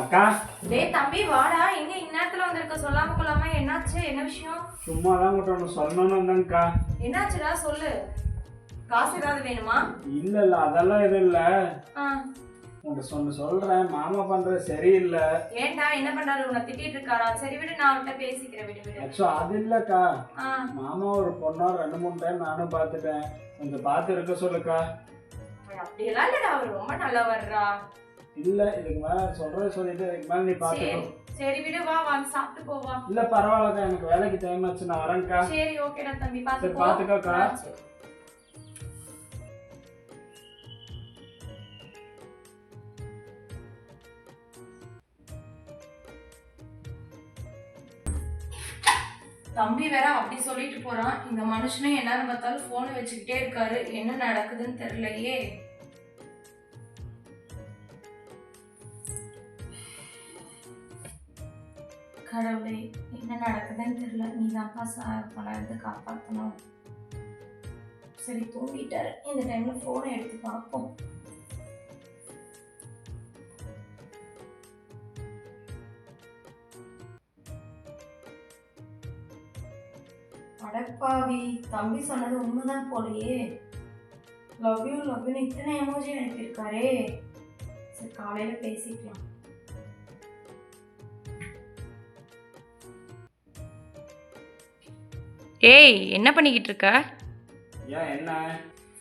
அக்கா? டேய் தம்பி வாடா. எங்க இந்நேரத்துல வந்திருக்க? சொல்லாம கொள்ளாம என்னாச்சு? என்ன விஷயம்? சும்மா தான் உங்கள்கிட்ட ஒன்று சொல்லணும்னு வந்தேங்க்கா என்னாச்சுடா? சொல்லு. காசு ஏதாவது வேணுமா? இல்லை இல்லை அதெல்லாம் எதுவும் இல்லை. ஆ. உங்கள்கிட்ட சொன்ன சொல்கிறேன் மாமா பண்ணுறது சரியில்லை. ஏன்டா? என்ன பண்றாரு? உன்னை திட்டிட்டு இருக்காரா? சரி விடு. நான் அவர்கிட்ட பேசிக்கிறேன். விடு விடு. ஆக்சுவலா அது இல்லைக்கா. மாமா ஒரு பொண்ணா ரெண்டு மூணு டைம் நானும் பார்த்துட்டேன். கொஞ்சம் பார்த்து இருக்க சொல்லுக்கா. அப்படியெல்லாம் இல்லடா. அவர் ரொம்ப நல்லா வர்றா இல்லை இதுக்கு மேலே சொல்கிறத சொல்லிட்டு இதுக்கு மேலே நீ சரி பார்த்துக்கோ சரி விடு வா வாங்க சாப்பிட்டு போவா இல்லை பரவாயில்லக்கா எனக்கு வேலைக்கு டைம் ஆச்சு நான் வரேன்க்கா. சரி ஓகேடா தம்பி பாத்து சரி. தம்பி வேற அப்படி சொல்லிட்டு போறான். இந்த மனுஷனும் என்னன்னு பார்த்தாலும் போனை வச்சுக்கிட்டே இருக்காரு. என்ன நடக்குதுன்னு தெரியலையே. கடவுளே என்ன நடக்குதுன்னு தெரியல. நீ தான்ப்பா சார் பண்ணது காப்பாற்றணும் சரி தூங்கிட்டாரு. இந்த டைம்ல போனை எடுத்து பார்ப்போம். அடப்பாவி தம்பி சொன்னது உண்மைதான் போலையே. லவ் யூ லவ் யூன்னு இத்தனை எமோஜி அனுப்பியிருக்காரே. சரி காலையில பேசிக்கலாம். ஏய் என்ன பண்ணிக்கிட்டு இருக்க ஏன் என்ன?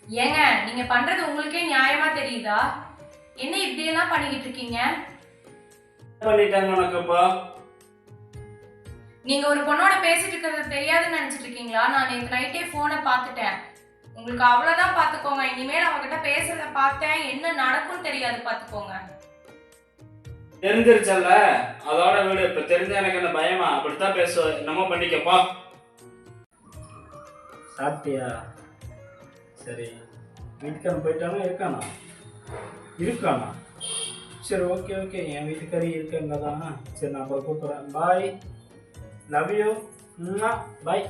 ஏங்க நீங்க பண்றது உங்களுக்கே நியாயமா தெரியுதா? என்ன இப்படியெல்லாம் பண்ணிக்கிட்டு இருக்கீங்க பண்ணிட்டாங்க உனக்கு இப்போ நீங்க ஒரு பொண்ணோட பேசிட்டு இருக்கிறது தெரியாதுன்னு நினைச்சிட்டு இருக்கீங்களா நான் நேற்று நைட்டே போனை பார்த்துட்டேன். உங்களுக்கு அவ்வளவுதான் பார்த்துக்கோங்க. இனிமேல் அவகிட்ட பேசுறத பார்த்தேன். என்ன நடக்கும்னு தெரியாது பார்த்துக்கோங்க. தெரிஞ்சிருச்சல்ல? அதோட வீடு. இப்ப தெரிஞ்ச எனக்கு என்ன பயமா. அப்படித்தான் பேசுவ. என்னமோ பண்ணிக்கப்பா. சாப்பிட்டியா? சரி. வீட்டுக்காரன் போயிட்டானா இருக்கானா? இருக்கானா? சரி ஓகே ஓகே. என் வீட்டுக்காரி இருக்கேங்க தானா சரி நான் அப்புறம் கூப்பிட்றேன். பாய் லவ் யூ பாய்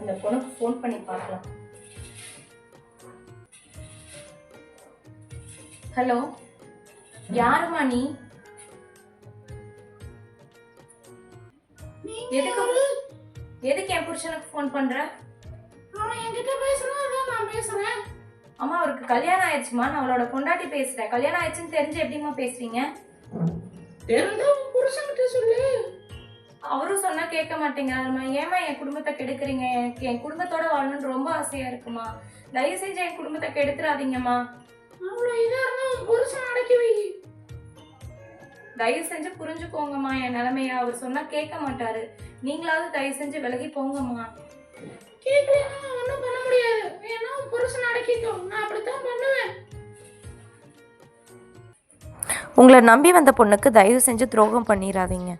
அந்த பொண்ணுக்கு ஃபோன் பண்ணி பார்க்கலாம். ஹலோ யாருமா நீ? எதுக்கு எதுக்கு என் புருஷனுக்கு ஃபோன் பண்ற? அவன் என்கிட்ட பேசுறான் நான் பேசுறேன். அம்மா அவருக்கு கல்யாணம் ஆயிடுச்சுமா நான் அவளோட பொண்டாட்டி பேசுறேன். கல்யாணம் ஆயிடுச்சுன்னு தெரிஞ்சு எப்படிம்மா பேசுறீங்க? தெரிஞ்ச புருஷன்கிட்ட சொல்லு. அவரும் சொன்னா கேட்க மாட்டேங்கிறாருமா ஏமா என் குடும்பத்தை கெடுக்குறீங்க? எனக்கு என் குடும்பத்தோட வாழணும்னு ரொம்ப ஆசையா இருக்குமா? தயவு செஞ்சு என் குடும்பத்தை கெடுத்துறாதீங்கம்மா. அவ்வளோ இதா இருந்தா உன் புருஷன் அடக்கி வை. தயவு செஞ்சு புரிஞ்சுக்கோங்கம்மா என் நிலைமைய. அவர் சொன்னா கேட்க மாட்டாரு. நீங்களாவது தயவு செஞ்சு விலகி போங்கம்மா. கேட்கலன்னா ஒன்றும் பண்ண முடியாது. ஏன்னா புருஷன் அடக்கிக்கோ நான் அப்படித்தான் பண்ணுவேன். உங்களை நம்பி வந்த பொண்ணுக்கு தயவு செஞ்சு துரோகம் பண்ணிடாதீங்க.